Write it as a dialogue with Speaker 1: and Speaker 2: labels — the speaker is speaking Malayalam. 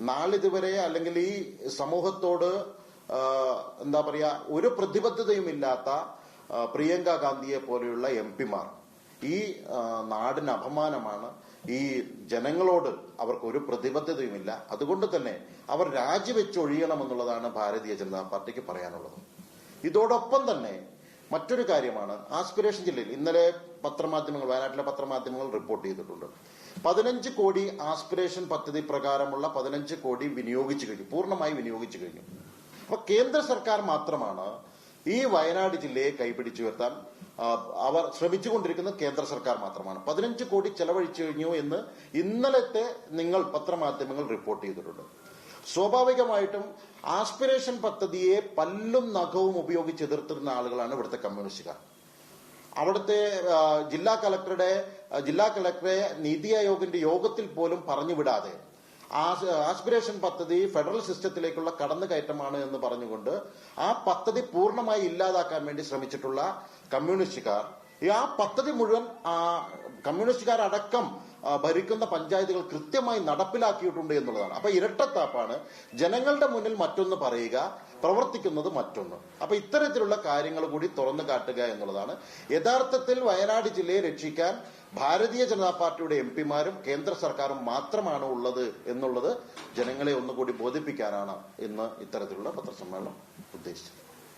Speaker 1: നാളിതുവരെ അല്ലെങ്കിൽ ഈ സമൂഹത്തോട് എന്താ പറയുക ഒരു പ്രതിബദ്ധതയും ഇല്ലാത്ത പ്രിയങ്ക ഗാന്ധിയെ പോലെയുള്ള എം പിമാർ. ഈ നാടിന് അപമാനമാണ്. ഈ ജനങ്ങളോട് അവർക്ക് ഒരു പ്രതിബദ്ധതയുമില്ല. അതുകൊണ്ട് തന്നെ അവർ രാജിവെച്ചൊഴിയണമെന്നുള്ളതാണ് ഭാരതീയ ജനതാ പാർട്ടിക്ക് പറയാനുള്ളത്. ഇതോടൊപ്പം തന്നെ മറ്റൊരു കാര്യമാണ് ആസ്പിരേഷൻ ജില്ലയിൽ ഇന്നലെ പത്രമാധ്യമങ്ങൾ വയനാട്ടിലെ പത്രമാധ്യമങ്ങൾ റിപ്പോർട്ട് ചെയ്തിട്ടുണ്ട്. പതിനഞ്ച് കോടി ആസ്പിരേഷൻ പദ്ധതി പ്രകാരമുള്ള പതിനഞ്ച് കോടി വിനിയോഗിച്ചു കഴിഞ്ഞു. പൂർണമായി വിനിയോഗിച്ചു കഴിഞ്ഞു. അപ്പൊ കേന്ദ്ര സർക്കാർ മാത്രമാണ് ഈ വയനാട് ജില്ലയെ കൈപിടിച്ചു ഉയർത്താൻ അവർ ശ്രമിച്ചുകൊണ്ടിരിക്കുന്നത് കേന്ദ്ര സർക്കാർ മാത്രമാണ്. പതിനഞ്ച് കോടി ചെലവഴിച്ചു കഴിഞ്ഞു എന്ന് ഇന്നലത്തെ നിങ്ങൾ പത്രമാധ്യമങ്ങൾ റിപ്പോർട്ട് ചെയ്തിട്ടുണ്ട്. സ്വാഭാവികമായിട്ടും ആസ്പിരേഷൻ പദ്ധതിയെ പല്ലും നഖവും ഉപയോഗിച്ച് എതിർത്തിരുന്ന ആളുകളാണ് ഇവിടുത്തെ കമ്മ്യൂണിസ്റ്റുകാർ. അവിടുത്തെ ജില്ലാ കളക്ടറുടെ ജില്ലാ കളക്ടറെ നീതി ആയോഗിന്റെ യോഗത്തിൽ പോലും പറഞ്ഞു വിടാതെ ആസ്- ആസ്പിരേഷൻ പദ്ധതി ഫെഡറൽ സിസ്റ്റത്തിലേക്കുള്ള കടന്നുകയറ്റമാണ് എന്ന് പറഞ്ഞുകൊണ്ട് ആ പദ്ധതി പൂർണമായി ഇല്ലാതാക്കാൻ വേണ്ടി ശ്രമിച്ചിട്ടുള്ള കമ്മ്യൂണിസ്റ്റുകാർ ആ പദ്ധതി മുഴുവൻ കമ്മ്യൂണിസ്റ്റുകാരടക്കം ഭരിക്കുന്ന പഞ്ചായത്തുകൾ കൃത്യമായി നടപ്പിലാക്കിയിട്ടുണ്ട് എന്നുള്ളതാണ്. അപ്പൊ ഇരട്ടത്താപ്പാണ്. ജനങ്ങളുടെ മുന്നിൽ മറ്റൊന്ന് പറയുക പ്രവർത്തിക്കുന്നത് മറ്റൊന്ന്. അപ്പൊ ഇത്തരത്തിലുള്ള കാര്യങ്ങൾ കൂടി തുറന്നു കാട്ടുക എന്നുള്ളതാണ്. യഥാർത്ഥത്തിൽ വയനാട് ജില്ലയെ രക്ഷിക്കാൻ ഭാരതീയ ജനതാ പാർട്ടിയുടെ എം പിമാരും കേന്ദ്ര സർക്കാരും മാത്രമാണ് ഉള്ളത് എന്നുള്ളത് ജനങ്ങളെ ഒന്നുകൂടി ബോധിപ്പിക്കാനാണ് ഇന്ന് ഇത്തരത്തിലുള്ള പത്രസമ്മേളനം ഉദ്ദേശിച്ചത്.